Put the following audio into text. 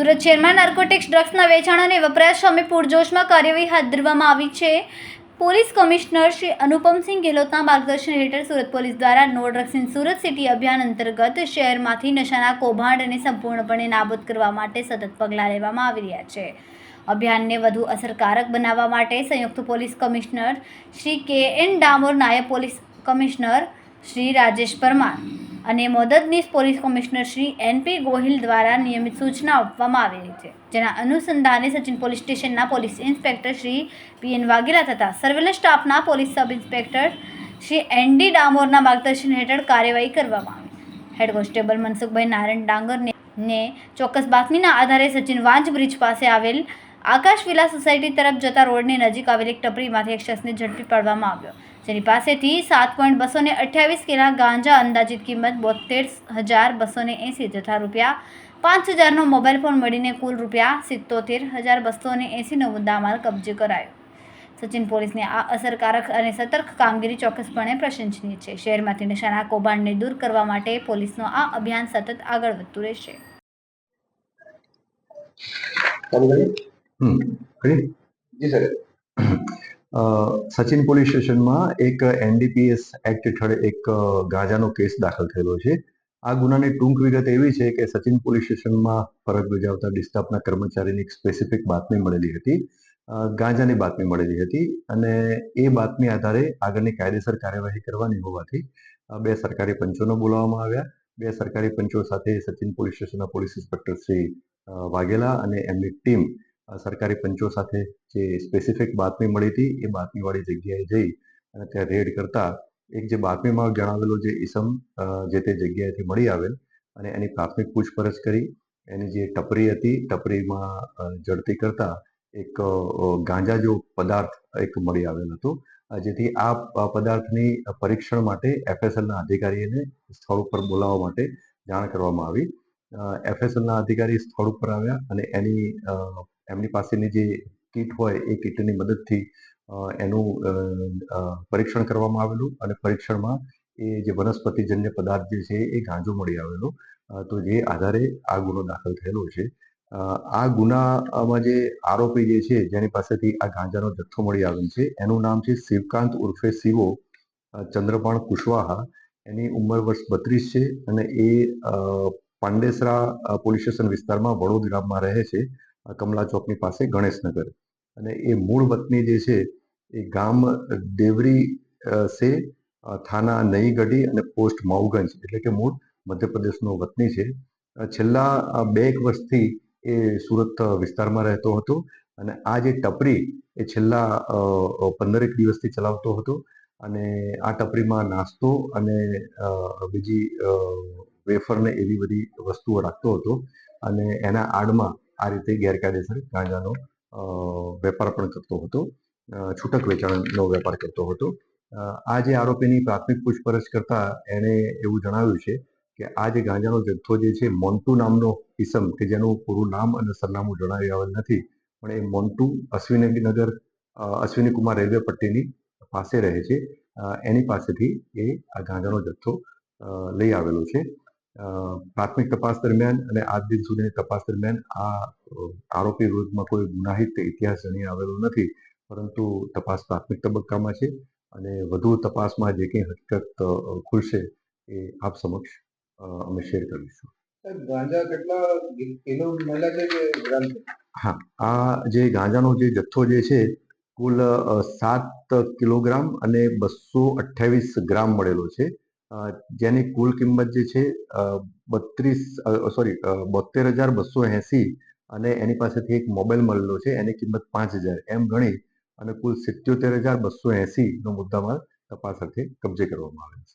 સુરત શહેરમાં નાર્કોટિક્સ ડ્રગ્સના વેચાણ અને વપરાશ સામે પૂરજોશમાં કાર્યવાહી હાથ ધરવામાં આવી છે. પોલીસ કમિશનર શ્રી અનુપમસિંહ ગેહલોતના માર્ગદર્શન હેઠળ સુરત પોલીસ દ્વારા no drugs in Surat city અભિયાન અંતર્ગત શહેરમાંથી નશાના કૌભાંડને સંપૂર્ણપણે નાબૂદ કરવા માટે સતત પગલાં લેવામાં આવી રહ્યા છે. અભિયાનને વધુ અસરકારક બનાવવા માટે સંયુક્ત પોલીસ કમિશનર શ્રી કે એન ડામોર, નાયબ પોલીસ કમિશનર શ્રી રાજેશ પરમાર અને મદદનીશ police commissioner Shri NP Gohil દ્વારા નિયમિત સૂચના આપવામાં આવી રહી છે, જેના અનુસંધાને સચિન પોલીસ સ્ટેશનના police inspector Shri P N Vaghela તથા સર્વેલન્સ સ્ટાફના police sub inspector Shri N D ડામોરના માર્ગદર્શન હેઠળ કાર્યવાહી કરવામાં આવી. હેડ કોન્સ્ટેબલ મનસુખભાઈ નારાયણ ડાંગરને ચોક્કસ બાતમીના આધારે સચિન વાંજ બ્રિજ પાસે આવેલ આકાશ વિલા સોસાયટી તરફ જતા રોડની નજીક આવેલી એક ટપરીમાંથી એક શખ્સને ઝડપી પાડવામાં આવ્યો. જેની પાસેથી સાત પોઈન્ટ બસો ને અઠ્યાવીસ કિલા ગાંજા અંદાજિત કિંમત બોતેર હજાર બસો ને એંસી તથા રૂપિયા પાંચ હજારનો મોબાઈલ ફોન મળીને કુલ રૂપિયા સિત્તોતેર હજાર બસો ને એંસીનો મુદ્દામાલ કબજે કરાયો. સચિન પોલીસની આ અસરકારક અને સતર્ક કામગીરી ચોક્કસપણે પ્રશંસનીય છે. શહેરમાંથી નશાના કૌભાંડને દૂર કરવા માટે પોલીસનું આ અભિયાન સતત આગળ વધતું રહેશે. હમ જી સર. સચિન પોલીસ સ્ટેશનમાં એક એનડીપીએસ એક્ટ હેઠળ એક ગાંજાનો કેસ દાખલ થયેલો છે. આ ગુનાની ટૂંક વિગત એવી છે કે સચિન પોલીસ સ્ટેશનમાં ફરજ બજાવતા ડિસ્ટાફના કર્મચારીની એક સ્પેસિફિક બાતમી મળેલી હતી. ગાંજાની બાતમી મળેલી હતી અને એ બાતમી આધારે આગળની કાયદેસર કાર્યવાહી કરવાની હોવાથી બે સરકારી પંચોને બોલાવવામાં આવ્યા. બે સરકારી પંચો સાથે સચિન પોલીસ સ્ટેશનના પોલીસ ઇન્સ્પેક્ટર શ્રી વાઘેલા અને એમની ટીમ સરકારી પંચો સાથે જે સ્પેસિફિક બાતમી મળી હતી, એ બાતમીવાળી જગ્યાએ જઈ અને ત્યાં રેડ કરતા એક જે બાતમીમાં જણાવેલો જે ઈસમ જે તે જગ્યાએથી મળી આવેલ અને એની પ્રાથમિક પૂછપરછ કરી. એની જે ટપરી હતી, ટપરીમાં જડતી કરતા એક ગાંજા જેવો પદાર્થ એક મળી આવેલ હતો. જેથી આ પદાર્થની પરીક્ષણ માટે એફએસએલના અધિકારીને સ્થળ ઉપર બોલાવવા માટે જાણ કરવામાં આવી. એફએસએલના અધિકારી સ્થળ ઉપર આવ્યા અને એની એમની પાસેની જે કીટ હોય એ કીટની મદદથી એનું પરીક્ષણ કરવામાં આવેલું અને પરીક્ષણમાં એ જે વનસ્પતિજન્ય પદાર્થ જે છે એ ગાંજો મળી આવેલો. તો જે આધારે આ ગુનો દાખલ થયેલો છે. આ ગુનામાં જે આરોપી જે છે જેની પાસેથી આ ગાંજાનો જથ્થો મળી આવેલ છે એનું નામ છે શિવકાંત ઉર્ફે શિવો ચંદ્રપાણ કુશવાહા. એની ઉંમર વર્ષ બત્રીસ છે અને એ પાંડેસરા પોલીસ સ્ટેશન વિસ્તારમાં વડોદ ગામમાં રહે છે. કમલા ચોકની પાસે ગણેશનગર. અને એ મૂળ વતની જે છે, એ ગામ દેવરી સે થાના, નઈગઢી અને પોસ્ટ માઉગંજ એટલે કે મૂળ મધ્યપ્રદેશનો વતની છે. છેલ્લા બે એક વર્ષથી એ સુરત વિસ્તારમાં રહેતો હતો અને આ જે ટપરી એ છેલ્લા પંદરેક દિવસથી ચલાવતો હતો અને આ ટપરીમાં નાસ્તો અને બીજી વેફરને એવી બધી વસ્તુઓ રાખતો હતો અને એના આડમાં આ રીતે ગેરકાયદેસર ગાંજાનો વેપાર પણ કરતો હતો. છૂટક વેચાણનો વેપાર કરતો હતો. આ જે આરોપીની પ્રાથમિક પૂછપરછ કરતા એણે એવું જણાવ્યું છે કે આ જે ગાંજાનો જથ્થો જે છે, મોન્ટુ નામનો કિસમ કે જેનું પૂરું નામ અને સરનામું જણાવી આવેલ નથી, પણ એ મોન્ટુ અશ્વિનીનગર અશ્વિની કુમાર રેલવે પટ્ટીની પાસે રહે છે. એની પાસેથી એ આ ગાંજાનો જથ્થો લઈ આવેલો છે. પ્રાથમિક તપાસ દરમિયાન અને આજ દિન સુધીની તપાસ દરમિયાન આ આરોપી વિરુદ્ધમાં કોઈ ગુનાહિત ઇતિહાસ જણી આવેલો નથી. પરંતુ તપાસ પ્રાથમિક તબક્કામાં છે અને વધુ તપાસમાં જે કંઈ હકીકત ખુલશે એ આપ સમક્ષ અમે શેર કરીશું. ગાંજા કેટલા કિલો મળ્યા છે કે ગ્રામ હા આ જે ગાંજાનો જે જથ્થો જે છે કુલ સાત કિલોગ્રામ અને બસો અઠ્યાવીસ ગ્રામ મળેલો છે. જેની કુલ કિંમત જે છે બત્રીસ સોરી બોતેર હજાર બસો એંસી અને એની પાસેથી એક મોબાઈલ મળેલો છે, એની કિંમત પાંચ હજાર. એમ ગણી અને કુલ સિત્યોતેર હજાર બસો એંસીનો મુદ્દામાલ તપાસ અર્થે કબજે કરવામાં આવેલ છે.